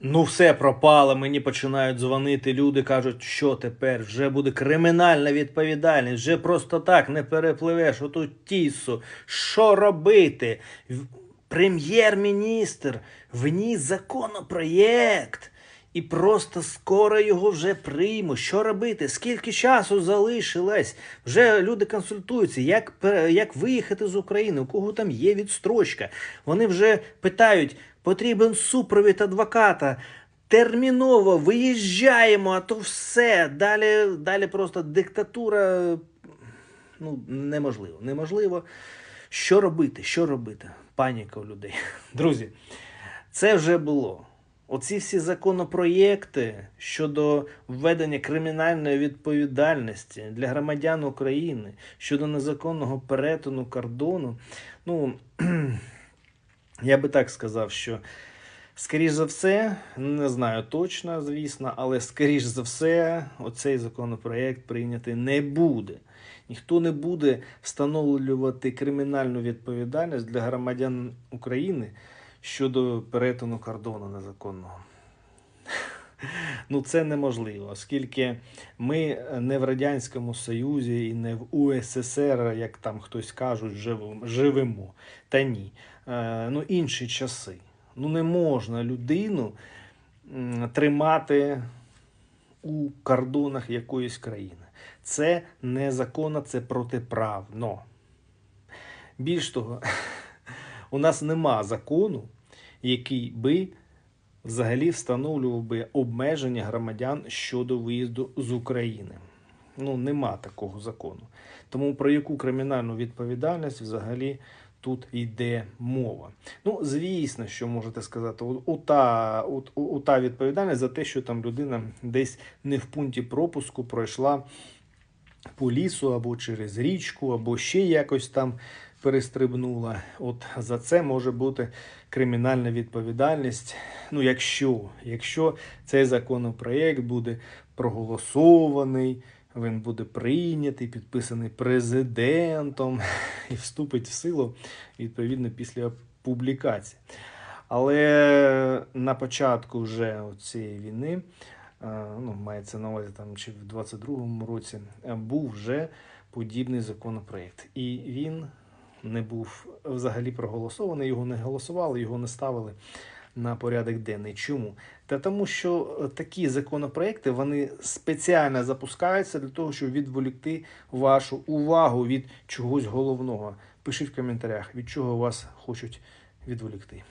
Ну, все пропало, мені починають дзвонити. Люди кажуть, що тепер вже буде кримінальна відповідальність, вже просто так не перепливеш оту тісу. Що робити? Прем'єр-міністр вніс законопроєкт. І просто скоро його вже приймуть. Що робити? Скільки часу залишилось? Вже люди консультуються, як, як виїхати з України, у кого там є відстрочка. Вони вже питають, потрібен супровід адвоката. Терміново виїжджаємо, а то все. Далі, далі просто диктатура. Ну, неможливо. Неможливо. Що робити? Що робити? Паніка у людей. Друзі, це вже було. Оці всі законопроєкти щодо введення кримінальної відповідальності для громадян України щодо незаконного перетину кордону. Ну, я би так сказав, що скоріш за все, не знаю точно, звісно, але скоріш за все, оцей законопроєкт прийняти не буде. Ніхто не буде встановлювати кримінальну відповідальність для громадян України щодо перетину кордону незаконного. Ну, це неможливо, оскільки ми не в Радянському Союзі і не в УССР, як там хтось кажуть, живемо. Та ні. Е, ну, інші часи. Ну, не можна людину тримати у кордонах якоїсь країни. Це незаконно, це протиправно. Більш того, у нас нема закону, який би взагалі встановлював би обмеження громадян щодо виїзду з України. Ну, нема такого закону. Тому про яку кримінальну відповідальність взагалі тут йде мова. Ну, звісно, що можете сказати, у- та, та відповідальність за те, що там людина десь не в пункті пропуску пройшла по лісу або через річку, або ще якось там перестрибнула. От за це може бути кримінальна відповідальність. Ну, якщо, якщо цей законопроєкт буде проголосований, він буде прийнятий, підписаний президентом і вступить в силу відповідно після публікації. Але на початку вже цієї війни, е, ну, мається на увазі там чи в 22-му році, е, був вже подібний законопроєкт. І він не був взагалі проголосований, його не голосували, його не ставили на порядок денний. Чому? Та тому, що е, такі законопроекти вони спеціально запускаються для того, щоб відволікти вашу увагу від чогось головного. Пишіть в коментарях, від чого вас хочуть відволікти.